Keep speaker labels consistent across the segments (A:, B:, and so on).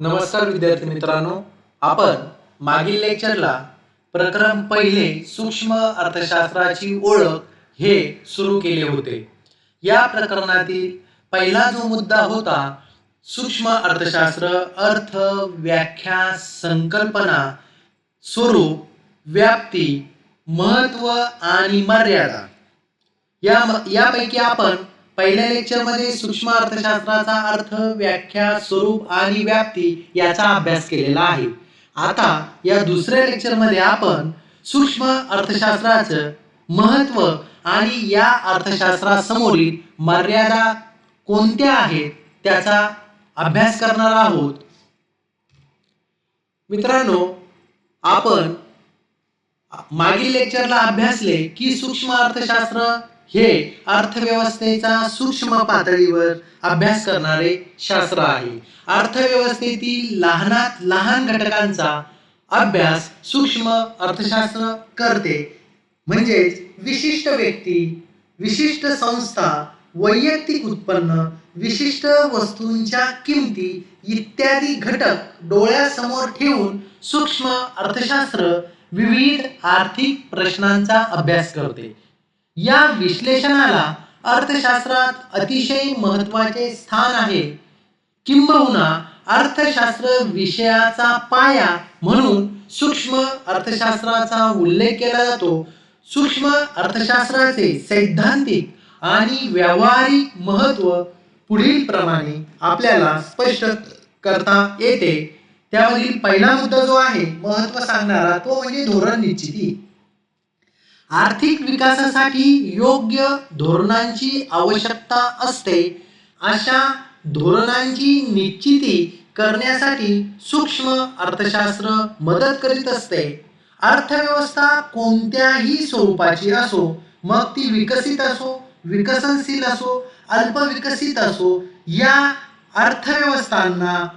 A: नमस्कार विद्यार्थी मित्रांनो आपण मागील लेक्चरला प्रकरण पहिले सूक्ष्म अर्थशास्त्राची ओळख हे सुरू केले होते. या प्रकरणातील पहिला जो मुद्दा होता सूक्ष्म अर्थशास्त्र अर्थ व्याख्या संकल्पना स्वरूप व्याप्ती महत्त्व आणि मर्यादा. या यापैकी आपण पहिल्या लेक्चरमध्ये सूक्ष्म अर्थशास्त्राचा अर्थ व्याख्या स्वरूप आणि व्याप्ती याचा अभ्यास केलेला आहे. आता या दुसऱ्या लेक्चरमध्ये आपण सूक्ष्म अर्थशास्त्राचं महत्त्व आणि या अर्थशास्त्रासमोरील मर्यादा कोणत्या आहेत त्याचा अभ्यास करणार आहोत. मित्रांनो आपण मागील लेक्चरला अभ्यासले की सूक्ष्म अर्थशास्त्र हे अर्थव्यवस्थेचा सूक्ष्म पातळीवर अभ्यास करणारे शास्त्र आहे. अर्थव्यवस्थेतील लहानात लहान घटकांचा अभ्यास सूक्ष्म अर्थशास्त्र करते. म्हणजेच विशिष्ट व्यक्ती विशिष्ट संस्था वैयक्तिक उत्पन्न विशिष्ट वस्तूंच्या किमती इत्यादी घटक डोळ्यासमोर ठेवून सूक्ष्म अर्थशास्त्र विविध आर्थिक प्रश्नांचा अभ्यास करते. या विश्लेषणाला अर्थशास्त्रात अतिशय महत्त्वाचे स्थान आहे. किंबहुना अर्थशास्त्र विषयाचा पाया म्हणून सूक्ष्म अर्थशास्त्राचा उल्लेख केला जातो. सूक्ष्म अर्थशास्त्राचे सैद्धांतिक आणि व्यावहारिक महत्त्व पुढील प्रमाणे आपल्याला स्पष्ट करता येते. त्यावरील पहिला मुद्दा जो आहे महत्त्व सांगणारा तो म्हणजे धोरण निश्चिती. आर्थिक विकासासाठी योग्य धोरणांची आवश्यकता असते अशा धोरणांची निश्चिती करण्यासाठी सूक्ष्म अर्थशास्त्र मदत करीत असते. अर्थव्यवस्था कोणत्याही स्वरूपाची असो मग ती विकसित असो विकसनशील असो अल्पविकसित असो या अर्थव्यवस्थांना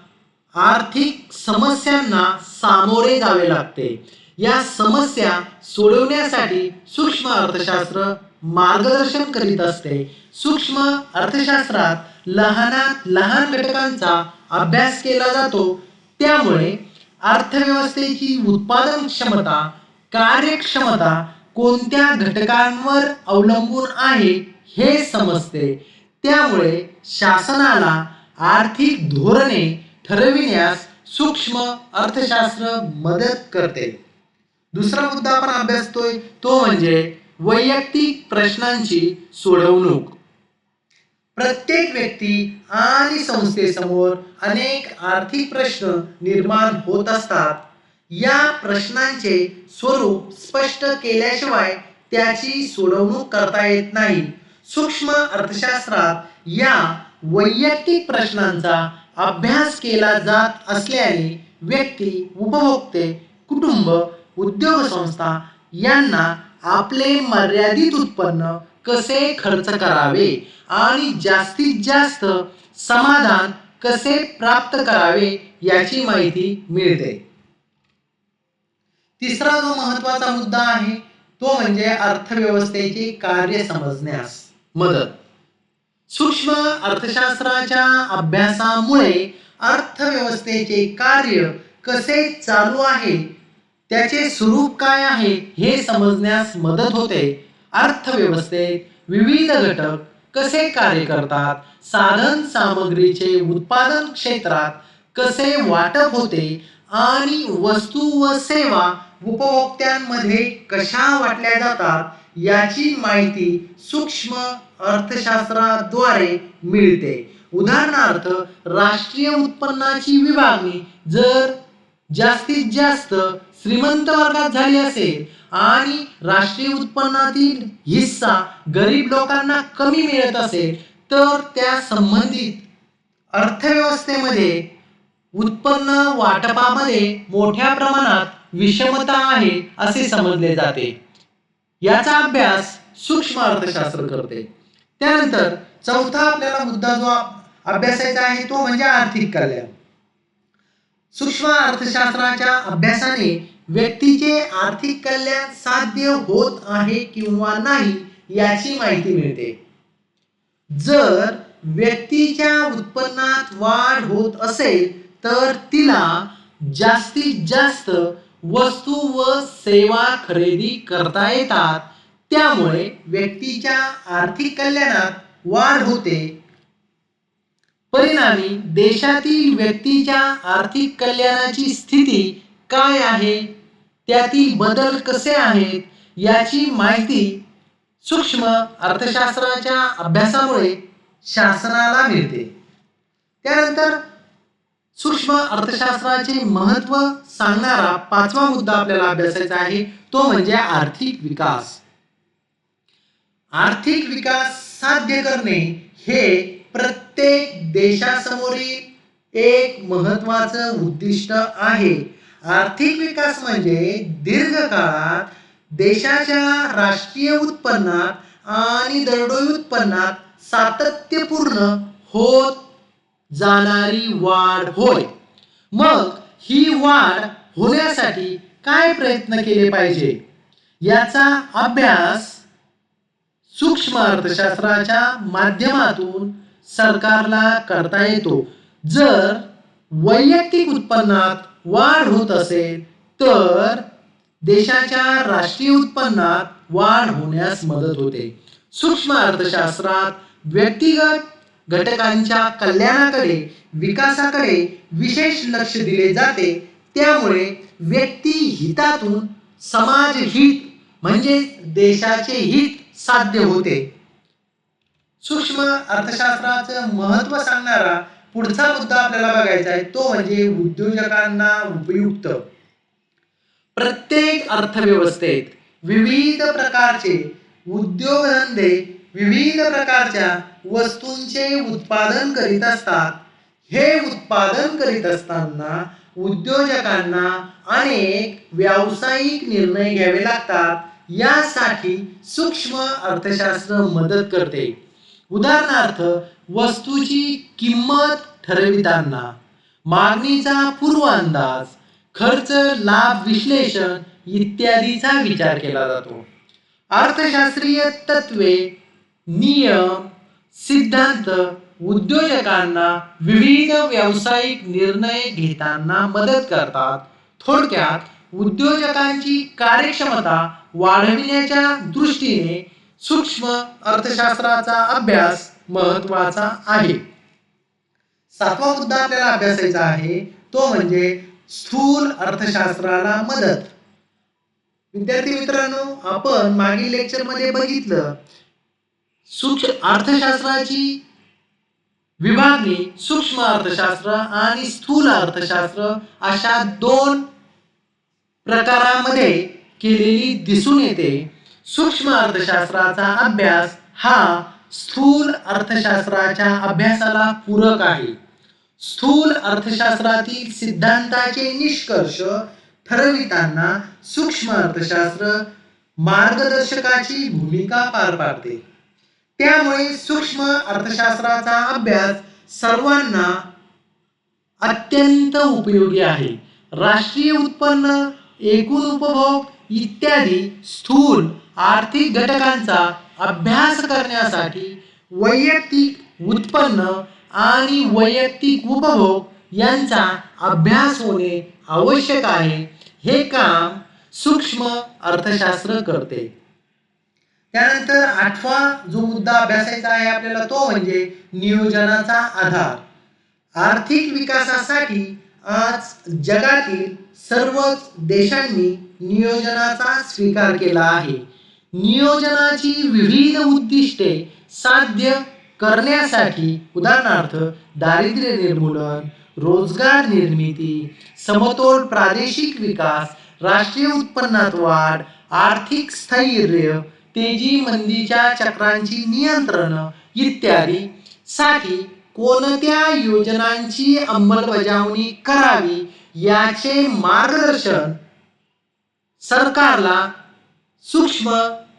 A: आर्थिक समस्यांना सामोरे जावे लागते. या समस्या सोडवण्यासाठी सूक्ष्म अर्थशास्त्र मार्गदर्शन करीत असते. सूक्ष्म अर्थशास्त्रात लहानात लहान घटकांचा अभ्यास केला जातो. त्यामुळे अर्थव्यवस्थेची उत्पादन क्षमता कार्यक्षमता कोणत्या घटकांवर अवलंबून आहे हे समजते. त्यामुळे शासनाला आर्थिक धोरणे ठरविण्यास सूक्ष्म अर्थशास्त्र मदत करते. दुसरा मुद्दा आपण अभ्यासतोय तो म्हणजे वैयक्तिक प्रश्नांची सोडवणूक. प्रत्येक व्यक्ती आणि संस्थेसमोर अनेक आर्थिक प्रश्न निर्माण होत असतात. या प्रश्नांचे स्वरूप स्पष्ट केल्याशिवाय त्याची सोडवणूक करता येत नाही. सूक्ष्म अर्थशास्त्रात या वैयक्तिक प्रश्नांचा अभ्यास केला जात असल्याने व्यक्ती उपभोक्ते कुटुंब उद्योग संस्था यांना आपले मर्यादित उत्पन्न कसे खर्च करावे आणि जास्तीत जास्त समाधान कसे प्राप्त करावे याची माहिती मिळते. तिसरा जो महत्त्वाचा मुद्दा आहे तो म्हणजे अर्थव्यवस्थेचे कार्य समजण्यास मदत. सूक्ष्म अर्थशास्त्राच्या अभ्यासामुळे अर्थव्यवस्थेचे कार्य कसे चालू आहे त्याचे स्वरूप काय आहे हे समजण्यास मदत होते. अर्थव्यवस्थेत विविध घटक कसे कार्य करतात साधन सामग्रीचे उत्पादन क्षेत्रात कसे वाटप होते आणि वस्तू व सेवा उपभोक्त्यांमध्ये कशा वाटल्या जातात याची माहिती सूक्ष्म अर्थशास्त्राद्वारे मिळते. उदाहरणार्थ राष्ट्रीय उत्पन्नाची विभागणी जर जास्तीत जास्त श्रीमंत वर्गात झाली असेल आणि राष्ट्रीय उत्पन्नातील हिस्सा गरीब लोकांना कमी मिळत असेल तर त्या संबंधित अर्थव्यवस्थेमध्ये उत्पन्न वाटपामध्ये मोठ्या प्रमाणात विषमता आहे असे समजले जाते. याचा अभ्यास सूक्ष्म अर्थशास्त्र करते. त्यानंतर चौथा आपल्याला मुद्दा जो अभ्यासायचा आहे तो म्हणजे आर्थिक कल्याण. सूक्ष्म अर्थशास्त्राच्या अभ्यासाने व्यक्तीचे आर्थिक कल्याण साध्य होत आहे किंवा नाही याची माहिती मिळते. जर व्यक्तीच्या उत्पन्नात वाढ होत असेल तर तिला जास्तीत जास्त वस्तू व सेवा खरेदी करता येतात. त्यामुळे व्यक्तीच्या आर्थिक कल्याणात वाढ होते परिणामी देशातील व्यक्तीच्या आर्थिक कल्याणाची स्थिती काय आहे? त्यातील बदल कसे आहेत? याची माहिती सूक्ष्म अर्थशास्त्राच्या अभ्यासामुळे शासनाला मिळते. त्यानंतर सूक्ष्म अर्थशास्त्राचे महत्त्व सांगणारा पाचवा मुद्दा आपल्याला अभ्यासायचा आहे. तो म्हणजे आर्थिक विकास. आर्थिक विकास साध्य करणे हे प्रत्येक देशासमोरील एक महत्वाचं उद्दिष्ट आहे. आर्थिक विकास म्हणजे दीर्घकाळात देशाच्या राष्ट्रीय उत्पन्नात आणि दरडोई उत्पन्नात सातत्यपूर्ण होत जाणारी वाढ होय. मग ही वाढ होण्यासाठी काय प्रयत्न केले पाहिजे? याचा अभ्यास सूक्ष्म अर्थशास्त्राच्या माध्यमातून सरकारला करता येतो. जर वैयक्तिक उत्पन्नात वाढ होत असेल तर देशाच्या राष्ट्रीय उत्पन्नात वाढ होण्यास मदत होते. सूक्ष्म अर्थशास्त्रात व्यक्तिगत घटकांच्या कल्याणाकडे विकासाकडे विशेष लक्ष दिले जाते. त्यामुळे व्यक्ती हितातून समाज हित म्हणजे देशाचे हित साध्य होते. सूक्ष्म अर्थशास्त्राचं महत्त्व सांगणारा पुढचा मुद्दा आपल्याला बघायचा आहे तो म्हणजे उद्योजकांना उपयुक्त. प्रत्येक अर्थव्यवस्थेत विविध प्रकारचे उद्योगधंदे विविध प्रकारच्या वस्तूंचे उत्पादन करीत असतात. हे उत्पादन करीत असताना उद्योजकांना अनेक व्यावसायिक निर्णय घ्यावे लागतात. यासाठी सूक्ष्म अर्थशास्त्र मदत करते. उदाहरणार्थ वस्तूची किंमत ठरविताना मागणीचा पूर्व अंदाज खर्च लाभ विश्लेषण इत्यादीचा विचार केला जातो. अर्थशास्त्रीय तत्वे नियम सिद्धांत उद्योजकांना विविध व्यावसायिक निर्णय घेताना मदत करतात. थोडक्यात उद्योजकांची कार्यक्षमता वाढविण्याच्या दृष्टीने सूक्ष्म अर्थशास्त्राचा अभ्यास महत्त्वाचा आहे. सातवा मुद्दा आपल्याला अभ्यासायचा आहे तो म्हणजे स्थूल अर्थशास्त्राला मदत. विद्यार्थी मित्रांनो आपण मागील लेक्चरमध्ये बघितलं सूक्ष्म अर्थशास्त्राची विभागणी सूक्ष्म अर्थशास्त्र आणि स्थूल अर्थशास्त्र अशा दोन प्रकारामध्ये केलेली दिसून येते. सूक्ष्म अर्थशास्त्राचा अभ्यास हा स्थूल अर्थशास्त्राच्या अभ्यासाला पूरक आहे. स्थूल अर्थशास्त्रातील सिद्धांताचे निष्कर्ष ठरविताना सूक्ष्म अर्थशास्त्र मार्गदर्शकाची भूमिका पार पाडते. त्यामुळे सूक्ष्म अर्थशास्त्राचा अभ्यास सर्वांना अत्यंत उपयोगी आहे. राष्ट्रीय उत्पन्न एकूण उपभोग इत्यादी स्थूल आर्थिक घटकांचा अभ्यास करण्यासाठी वैयक्तिक उत्पन्न आणि वैयक्तिक उपभोग यांचा अभ्यास होणे आवश्यक आहे. हे काम सूक्ष्म अर्थशास्त्र करते. त्यानंतर आठवा जो मुद्दा अभ्यासायचा आहे आपल्याला तो म्हणजे नियोजनाचा आधार. आर्थिक विकासासाठी आज जगातील सर्वच देशांनी नियोजनाचा स्वीकार केला आहे. नियोजनाची विविध उद्दिष्टे साध्य करण्यासाठी उदाहरणार्थ दारिद्र्य निर्मूलन रोजगार निर्मिती समतोल प्रादेशिक विकास राष्ट्रीय उत्पन्नात वाढ आर्थिक स्थैर्य तेजी मंदीच्या चक्रांची नियंत्रण इत्यादी साठी कोणत्या योजनांची अंमलबजावणी करावी याचे मार्गदर्शन सरकारला सूक्ष्म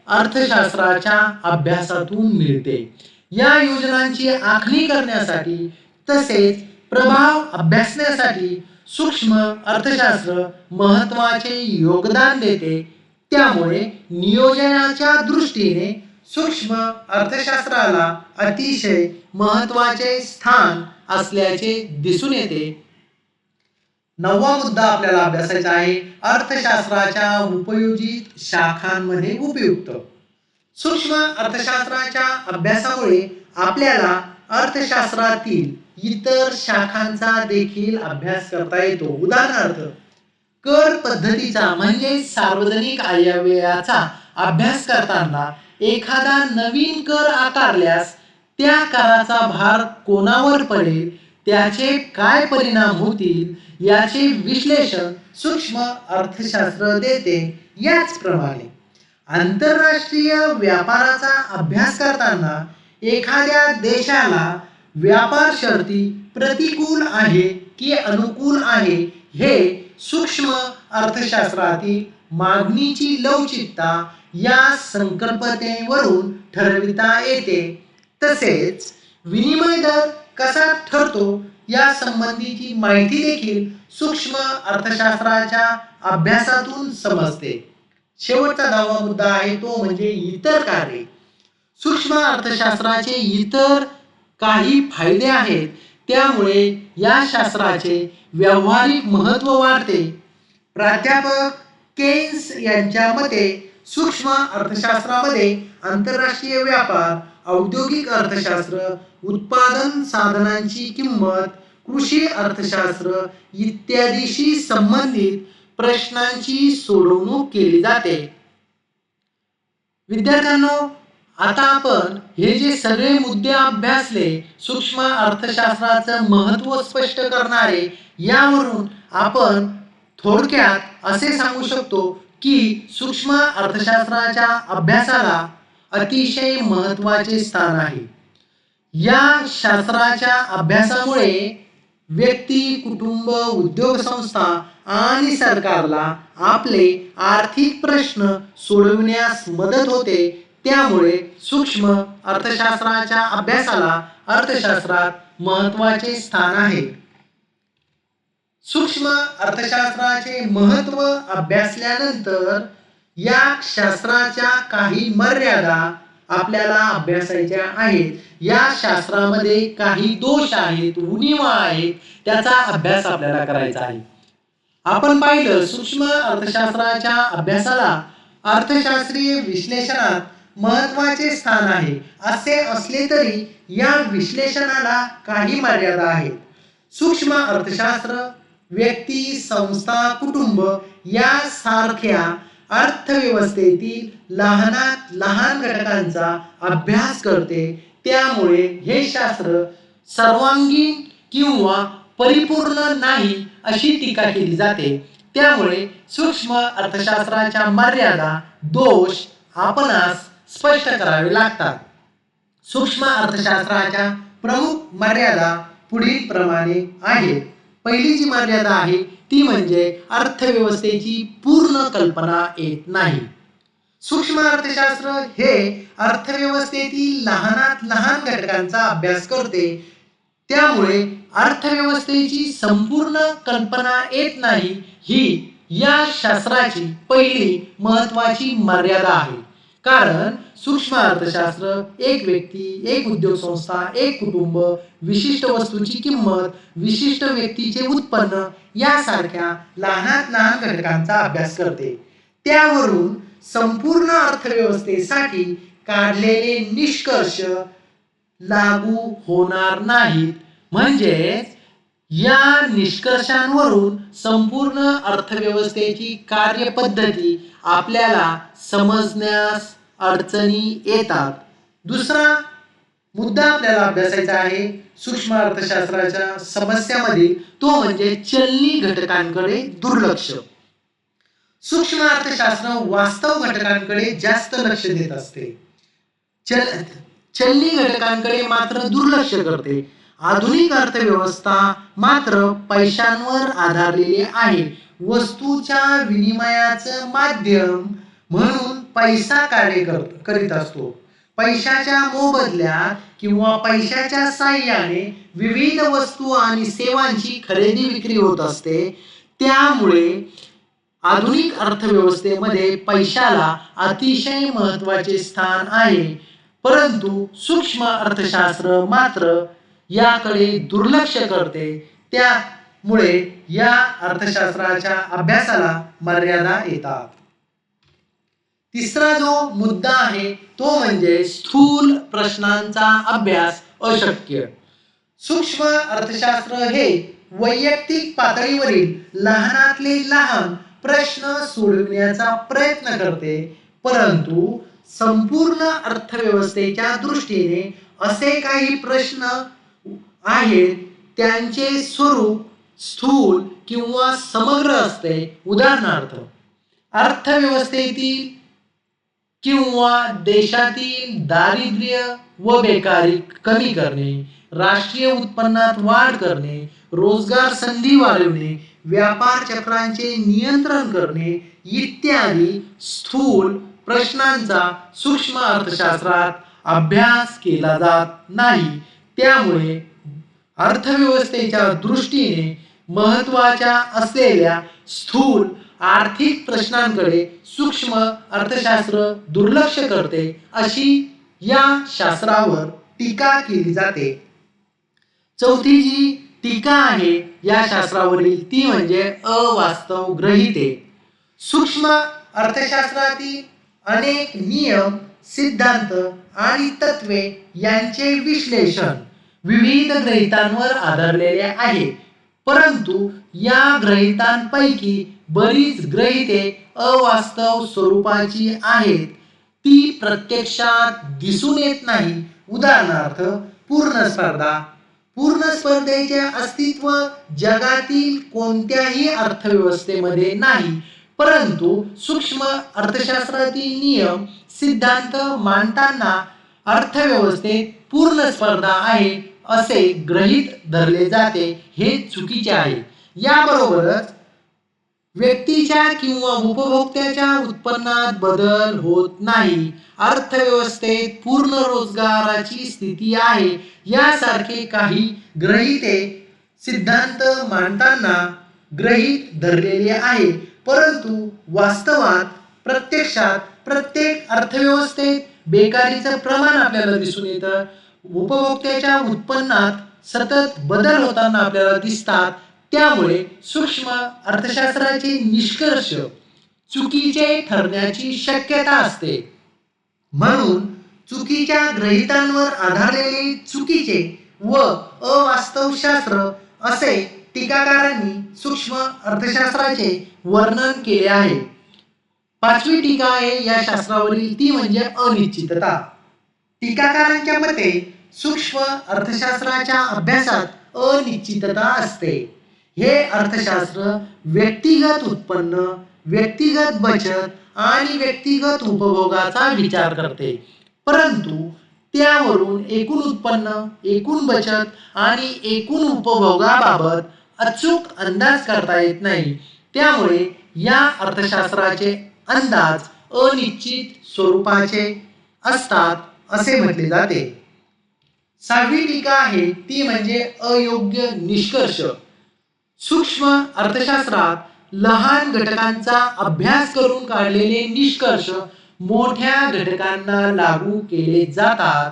A: अर्थशास्त्राच्या अभ्यासातून मिळते. या योजनांची आखणी करण्यासाठी तसेच प्रभाव अभ्यासण्यासाठी सूक्ष्म अर्थशास्त्र महत्त्वाचे योगदान देते. त्यामुळे नियोजनाच्या दृष्टीने सूक्ष्म अर्थशास्त्राला अतिशय महत्त्वाचे स्थान असल्याचे दिसून येते. नववा मुद्दा आपल्याला अभ्यासायचा आहे. अर्थशास्त्राच्या उपयोजित शाखांमध्ये उपयुक्त. सूक्ष्म अर्थशास्त्राच्या अभ्यासामुळे आपल्याला अर्थशास्त्रातील इतर शाखांचा देखील अभ्यास करता येतो. उदाहरणार्थ कर पद्धतीचा म्हणजे सार्वजनिक आयव्ययाचा अभ्यास करताना एखादा नवीन कर आकारल्यास त्या कराचा भार कोणावर पडेल? त्याचे काय परिणाम होतील? याचे विश्लेषण सूक्ष्म अर्थशास्त्र देते याचप्रमाणे. आंतरराष्ट्रीय व्यापाराचा अभ्यास करताना एखाद्या देशाला व्यापार शर्ती प्रतिकूल आहे की अनुकूल आहे हे सूक्ष्म अर्थशास्त्रातील मागणीची लवचिकता या संकल्पनेवरून ठरविता येते. तसेच विनिमय दर कसा ठरतो या संबंधीची माहिती देखील सूक्ष्म अर्थशास्त्राच्या अभ्यासातून समजते. शेवटचा दहावा मुद्दा आहे तो म्हणजे इतर कार्य. सूक्ष्म अर्थशास्त्राचे इतर काही फायदे आहेत त्यामुळे या शास्त्राचे व्यावहारिक महत्त्व वाढते. प्राध्यापक केन्स यांच्या मते सूक्ष्म अर्थशास्त्रामध्ये आंतरराष्ट्रीय व्यापार औद्योगिक अर्थशास्त्र उत्पादन साधनांची किंमत कृषी अर्थशास्त्र इत्यादीशी संबंधित प्रश्नांची सोडवणूक केली जाते. विद्यार्थ्यांनो आता आपण हे जे सगळे मुद्दे अभ्यासले सूक्ष्म अर्थशास्त्राचं महत्त्व स्पष्ट करणारे यावरून आपण थोडक्यात असे सांगू शकतो की सूक्ष्म अर्थशास्त्राच्या अभ्यासाला अतिशय महत्त्वाचे स्थान आहे. या शास्त्राच्या अभ्यासामुळे व्यक्ती कुटुंब उद्योग संस्था आणि सरकारला आपले आर्थिक प्रश्न सोडविण्यास मदत होते. त्यामुळे सूक्ष्म अर्थशास्त्राच्या अभ्यासाला अर्थशास्त्रात महत्त्वाचे स्थान आहे. सूक्ष्म अर्थशास्त्राचे महत्त्व अभ्यासल्यानंतर या शास्त्राच्या काही मर्यादा आपल्याला अभ्यासायच्या आहेत. या शास्त्रामध्ये काही दोष आहेत उणीवा आहेत त्याचा अभ्यास आपल्याला करायचा आहे. आपण पाहिलं सूक्ष्म अर्थशास्त्राच्या अभ्यासाला अर्थशास्त्रीय विश्लेषणात महत्त्वाचे स्थान आहे. असे असले तरी या विश्लेषणाला काही मर्यादा आहेत. सूक्ष्म अर्थशास्त्र व्यक्ती संस्था कुटुंब यासारख्या अर्थव्यवस्थेतील लहानात लहान घटकांचा अभ्यास करते. त्यामुळे हे शास्त्र सर्वांगीण किंवा परिपूर्ण नाही अशी टीका केली जाते. त्यामुळे सूक्ष्म अर्थशास्त्राच्या मर्यादा दोष आपणास स्पष्ट करावे लागतात. सूक्ष्म अर्थशास्त्राच्या प्रमुख मर्यादा पुढील प्रमाणे आहेत. पहिली जी मर्यादा आहे ती म्हणजे अर्थव्यवस्थेची पूर्ण कल्पना येत नाही. सूक्ष्म अर्थशास्त्र हे अर्थव्यवस्थेतील लहानात लहान घटकांचा अभ्यास करते. त्यामुळे अर्थव्यवस्थेची संपूर्ण कल्पना येत नाही ही या शास्त्राची पहिली महत्वाची मर्यादा आहे. कारण सूक्ष्म अर्थशास्त्र एक व्यक्ती एक उद्योग संस्था एक कुटुंब विशिष्ट वस्तूची किंमत विशिष्ट व्यक्तीचे उत्पन्न यासारख्या लहानात लहान घटकांचा अभ्यास करते. त्यावरून संपूर्ण अर्थव्यवस्थेसाठी काढलेले निष्कर्ष लागू होणार नाहीत. म्हणजेच या निष्कर्षांवरून संपूर्ण अर्थव्यवस्थेची कार्यपद्धती आपल्याला समजण्यास अडचणी येतात. दुसरा मुद्दा आपल्याला अभ्यासायचा आहे सूक्ष्म अर्थशास्त्राच्या समस्यामध्ये तो म्हणजे चलनी घटकांकडे दुर्लक्ष. सूक्ष्म अर्थशास्त्र वास्तव घटकांकडे जास्त लक्ष देत असते. चल चलनी घटकांकडे मात्र दुर्लक्ष करते. आधुनिक अर्थव्यवस्था मात्र पैशांवर आधारलेली आहे. वस्तूच्या विनिमयाचं माध्यम म्हणून पैसा कार्य कर करीत असतो. पैशाच्या मोबदल्यात किंवा पैशाच्या साह्याने विविध वस्तू आणि सेवांची खरेदी विक्री होत असते. त्यामुळे आधुनिक अर्थव्यवस्थेमध्ये पैशाला अतिशय महत्त्वाचे स्थान आहे. परंतु सूक्ष्म अर्थशास्त्र मात्र याकडे दुर्लक्ष करते. त्यामुळे या अर्थशास्त्राच्या अभ्यासाला मर्यादा येतात. तिसरा जो मुद्दा आहे तो म्हणजे स्थूल प्रश्नांचा अभ्यास अशक्य. सूक्ष्म अर्थशास्त्र हे वैयक्तिक पातळीवरील लहानातले लहान प्रश्न सोडविण्याचा प्रयत्न करते परंतु संपूर्ण अर्थव्यवस्थेच्या दृष्टीने असे काही प्रश्न आहेत त्यांचे स्वरूप स्थूल किंवा समग्र असते. उदाहरणार्थ अर्थव्यवस्थेतील किंवा देशातील दारिद्र्य व बेकारी कमी करणे राष्ट्रीय उत्पन्नात वाढ करणे रोजगार संधी वाढवणे व्यापार चक्रांचे नियंत्रण करणे इत्यादी स्थूल प्रश्नांचा सूक्ष्म अर्थशास्त्रात अभ्यास केला जात नाही. त्यामुळे अर्थव्यवस्थेच्या दृष्टीने महत्त्वाच्या असलेल्या स्थूल आर्थिक प्रश्नांकडे सूक्ष्म अर्थशास्त्र दुर्लक्ष करते अशी या शास्त्रावर टीका केली जाते. चौथी जी टीका आहे या शास्त्रावरील ती म्हणजे अवास्तव ग्रहिते. सूक्ष्म अर्थशास्त्रातील अनेक नियम सिद्धांत आणि तत्वे यांचे विश्लेषण विविध ग्रहितांवर आधारलेले आहे. परंतु या ग्रहितांपैकी बरीच ग्रहिते अवास्तव स्वरूपाची आहेत. ती प्रत्यक्षात दिसून येत नाही. उदाहरणार्थ पूर्ण स्पर्धा. पूर्ण स्पर्धेचे अस्तित्व जगातील कोणत्याही अर्थव्यवस्थेमध्ये नाही. परंतु सूक्ष्म अर्थशास्त्रातील नियम सिद्धांत मांडताना अर्थव्यवस्थेत पूर्ण स्पर्धा आहे असे गृहीत धरले जाते. हे चुकीचे आहे. याबरोबरच व्यक्तीच्या किंवा उपभोक्त्याच्या उत्पन्नात बदल होत नाही. अर्थव्यवस्थेत पूर्ण रोजगाराची स्थिती आहे यासारखे काही ग्रहिते सिद्धांत मांडताना ग्रहित धरलेले आहे. परंतु वास्तवात प्रत्यक्षात प्रत्येक अर्थव्यवस्थेत बेकारीचं प्रमाण आपल्याला दिसून येतं. उपभोक्त्याच्या उत्पन्नात सतत बदल होताना आपल्याला दिसतात. त्यामुळे सूक्ष्म अर्थशास्त्राचे निष्कर्ष चुकीचे ठरण्याची शक्यता असते. म्हणून चुकीच्या ग्रहितांवर आधारलेले चुकीचे व अवास्तवशास्त्र असे टीकाकारांनी सूक्ष्म अर्थशास्त्राचे वर्णन केले आहे. पाचवी टीका आहे या शास्त्रावरील ती म्हणजे अनिश्चितता. टीकाकारांच्या मते सूक्ष्म अर्थशास्त्राच्या अभ्यासात अनिश्चितता असते. हे अर्थशास्त्र व्यक्तिगत उत्पन्न व्यक्तिगत बचत आणि व्यक्तिगत उपभोगाचा विचार करते. परंतु त्यावरून एकूण उत्पन्न एकूण बचत आणि एकूण उपभोगाबाबत अचूक अंदाज करता येत नाही. त्यामुळे या अर्थशास्त्राचे अंदाज अनिश्चित स्वरूपाचे असतात असे म्हटले जाते. सहावी टीका आहे ती म्हणजे अयोग्य निष्कर्ष. सूक्ष्म अर्थशास्त्रात लहान घटकांचा अभ्यास करून काढलेले निष्कर्ष मोठ्या घटकांना लागू केले जातात.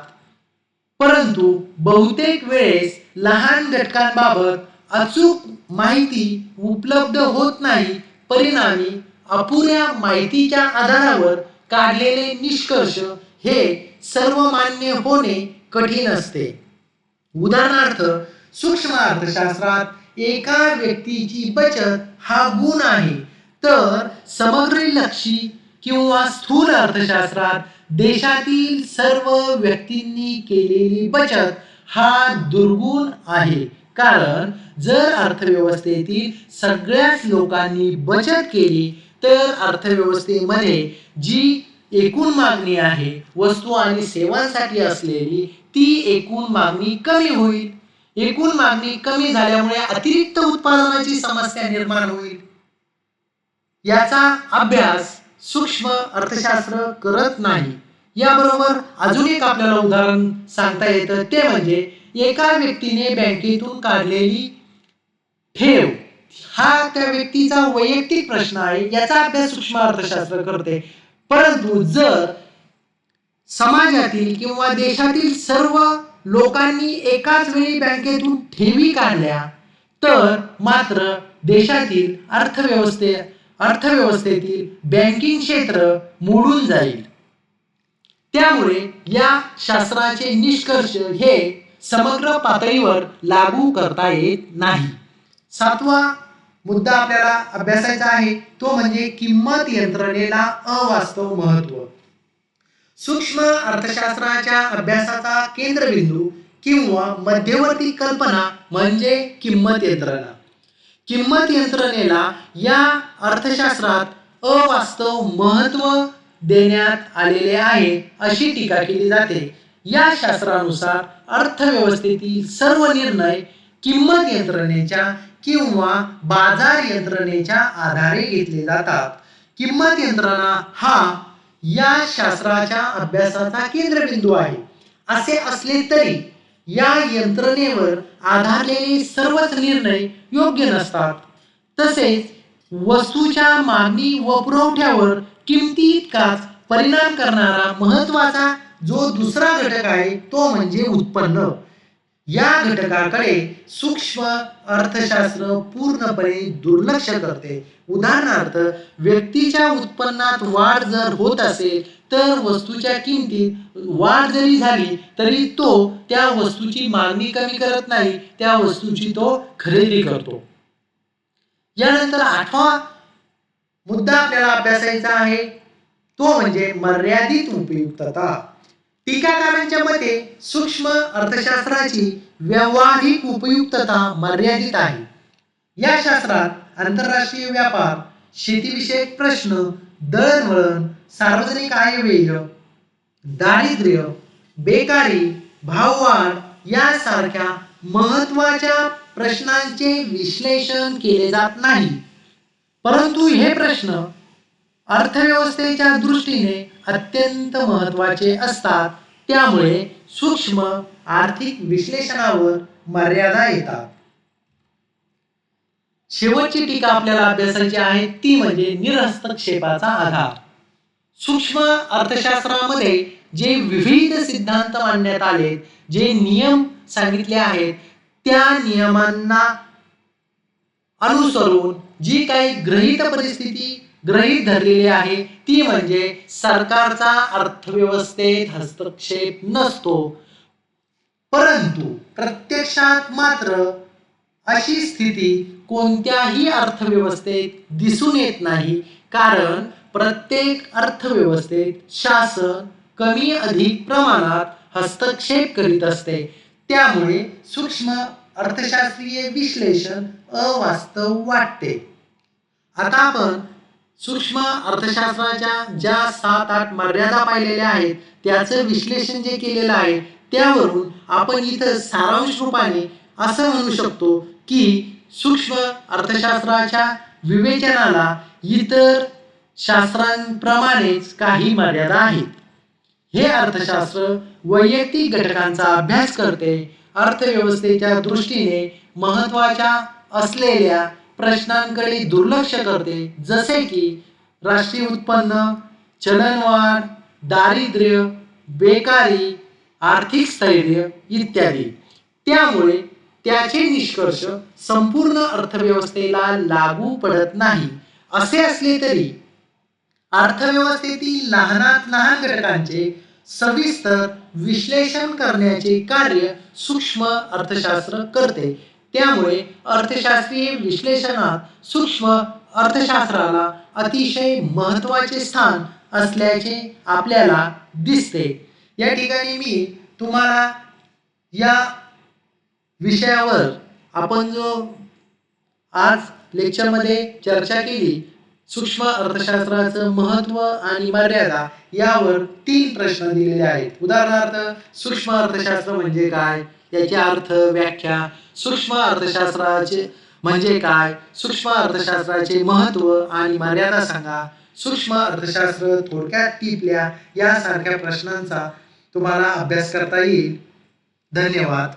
A: परंतु बहुतेक वेळेस लहान घटकांबाबत अचूक माहिती उपलब्ध होत नाही. परिणामी अपुऱ्या माहितीच्या आधारावर काढलेले निष्कर्ष हे सर्वमान्य होणे कठीण असते. उदाहरणार्थ सूक्ष्म अर्थशास्त्रात एका व्यक्तीची बचत हा गुण आहे. तर समग्रलक्षी किंवा स्थूल अर्थशास्त्रात देशातील सर्व व्यक्तींनी केलेली बचत हा दुर्गुण आहे. कारण जर अर्थव्यवस्थेतील सगळ्याच लोकांनी बचत केली तर अर्थव्यवस्थेमध्ये जी एकूण मागणी आहे वस्तू आणि सेवांसाठी असलेली ती एकूण मागणी कमी होईल. एकूण मागणी कमी झाल्यामुळे अतिरिक्त उत्पादनाची समस्या निर्माण होईल. याचा अभ्यास सूक्ष्म अर्थशास्त्र करत नाही. याबरोबर अजून एक आपल्याला उदाहरण सांगता येतं. ते म्हणजे एका व्यक्तीने बँकेतून काढलेली ठेव. हा त्या व्यक्तीचा वैयक्तिक प्रश्न आहे. याचा अभ्यास सूक्ष्म अर्थशास्त्र करते. परंतु जर समाजातील किंवा देशातील सर्व लोकांनी एकाच वेळी बँकेतून ठेवी काढल्या तर मात्र देशातील अर्थव्यवस्थे अर्थव्यवस्थेतील बँकिंग क्षेत्र मोडून जाईल. त्यामुळे या शास्त्राचे निष्कर्ष हे समग्र पातळीवर लागू करता येत नाही. सातवा मुद्दा आपल्याला अभ्यासायचा आहे तो म्हणजे किंमत यंत्रणेला अवास्तव महत्त्व सूक्ष्म अर्थशास्त्राच्या अभ्यासाचा केंद्रबिंदू किंवा मध्यवर्ती कल्पना म्हणजे किंमत यंत्रणा. किंमत यंत्रणेला या अर्थशास्त्रात अवास्तव महत्त्व देण्यात आलेले आहे अशी टीका केली जाते. या शास्त्रानुसार अर्थव्यवस्थेतील सर्व निर्णय किंमत यंत्रणेच्या किंवा बाजार यंत्रणेच्या आधारे घेतले जातात. किंमत यंत्रणा हा या शास्त्राच्या अभ्यासाचा केंद्रबिंदू आहे. असे असले तरी या यंत्रणेवर आधारलेले सर्वच निर्णय योग्य नसतात. तसेच वस्तूच्या मागणी व पुरवठ्यावर किमती इतकाच परिणाम करणारा महत्त्वाचा जो दुसरा घटक आहे तो म्हणजे उत्पन्न. या घटकाकडे सूक्ष्म अर्थशास्त्र पूर्णपणे दुर्लक्ष करते. उदाहरणार्थ व्यक्तीच्या उत्पन्नात वाढ जर होत असेल तर वस्तूच्या किमतीत वाढ जरी झाली तरी तो त्या वस्तूची मागणी कमी करत नाही त्या वस्तूची तो खरेदी करतो. यानंतर आठवा मुद्दा आपल्याला अभ्यासायचा आहे. तो म्हणजे मर्यादित उपयुक्तता. टीकाकारांच्या मते सूक्ष्म अर्थशास्त्राची व्यावहारिक उपयुक्तता मर्यादित आहे. या शास्त्रात आंतरराष्ट्रीय व्यापार शेतीविषयक प्रश्न दळणवळण सार्वजनिक आयव्यय दारिद्र्य बेकारी भाववाढ यासारख्या महत्त्वाच्या प्रश्नांचे विश्लेषण केले जात नाही. परंतु हे प्रश्न अर्थव्यवस्थेच्या दृष्टीने अत्यंत महत्त्वाचे असतात. त्यामुळे सूक्ष्म आर्थिक विश्लेषणावर मर्यादा येतात. शेवटची टीका आपल्याला अभ्यासायची आहे ती म्हणजे निरहस्तक्षेपाचा आधार. सूक्ष्म अर्थशास्त्रामध्ये जे विविध सिद्धांत मांडण्यात आले जे नियम सांगितले आहेत त्या नियमांना अनुसरून जी काही ग्रहित परिस्थिती ग्रहित धरलेली आहे. ती म्हणजे सरकारचा अर्थव्यवस्थेत हस्तक्षेप नसतो. परंतु प्रत्यक्षात मात्र अशी स्थिती कोणत्याही अर्थव्यवस्थेत दिसून येत नाही. कारण प्रत्येक अर्थव्यवस्थेत शासन कमी अधिक प्रमाणात हस्तक्षेप करीत असते. त्यामुळे सूक्ष्म अर्थशास्त्रीय विश्लेषण अवास्तव वाटते. आता आपण सूक्ष्म अर्थशास्त्राच्या ज्या सात आठ मर्यादा पाहिलेल्या आहेत त्याचं विश्लेषण जे केलेलं आहे त्यावरून आपण इथं सारांश रूपाने असं म्हणू शकतो की सूक्ष्म अर्थशास्त्राच्या विवेचनाला इतर शास्त्रांप्रमाणेच काही मर्यादा आहेत. हे अर्थशास्त्र वैयक्तिक घटकांचा अभ्यास करते अर्थव्यवस्थेच्या दृष्टीने महत्त्वाच्या असलेल्या प्रश्नांकडे दुर्लक्ष करते. जसे की राष्ट्रीय उत्पन्न चलनवाढ दारिद्र्य बेकारी आर्थिक स्थैर्य इत्यादी. त्यामुळे त्याचे निष्कर्ष संपूर्ण अर्थव्यवस्थेला लागू पडत नाही. असे असले तरी अर्थव्यवस्थेतील लहानात लहान घटकांचे सविस्तर विश्लेषण करण्याचे कार्य सूक्ष्म अर्थशास्त्र करते. त्यामुळे अर्थशास्त्रीय विश्लेषणात सूक्ष्म अर्थशास्त्राला अतिशय महत्त्वाचे स्थान असल्याचे आपल्याला दिसते. या ठिकाणी मी तुम्हाला या विषयावर आपण जो आज लेक्चरमध्ये चर्चा केली सूक्ष्म अर्थशास्त्राचं महत्त्व आणि मर्यादा यावर तीन प्रश्न दिलेले आहेत. उदाहरणार्थ सूक्ष्म अर्थशास्त्र म्हणजे काय? याचे अर्थ व्याख्या सूक्ष्म अर्थशास्त्राचे. म्हणजे काय? सूक्ष्म अर्थशास्त्राचे महत्त्व आणि मर्यादा सांगा. सूक्ष्म अर्थशास्त्र थोडक्यात टिपल्या यासारख्या प्रश्नांचा तुम्हाला अभ्यास करता येईल. धन्यवाद.